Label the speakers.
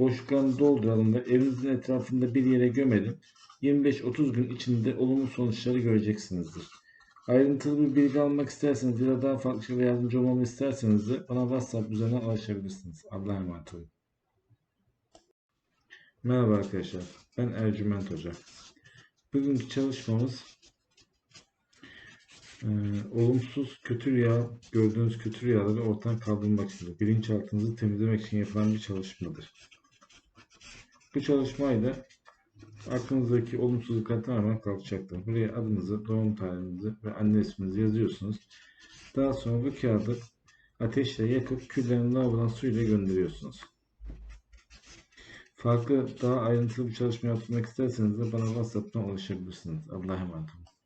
Speaker 1: Boşluklarını dolduralım ve evinizin etrafında bir yere gömelim. 25-30 gün içinde olumlu sonuçları göreceksinizdir. Ayrıntılı bir bilgi almak isterseniz ya da daha farklı şeyler yardımcı olmamı isterseniz de bana WhatsApp üzerinden ulaşabilirsiniz. Allah'a emanet olun. Merhaba arkadaşlar. Ben Ercüment Hoca. Bugünkü çalışmamız e, olumsuz kötü rüya, gördüğünüz kötü rüyaları ortadan kaldırmak için, bilinçaltınızı temizlemek için yapılan bir çalışmadır. Bu çalışmayla aklınızdaki olumsuzluklar tamamen kalkacaktır. Buraya adınızı, doğum tarihinizi ve anne isminizi yazıyorsunuz. Daha sonra bu kağıdı ateşle yakıp küllerini lavabodan suyla gönderiyorsunuz. Farklı daha ayrıntılı bir çalışma yapmak isterseniz de bana WhatsApp'tan ulaşabilirsiniz. Allah'a emanet olun.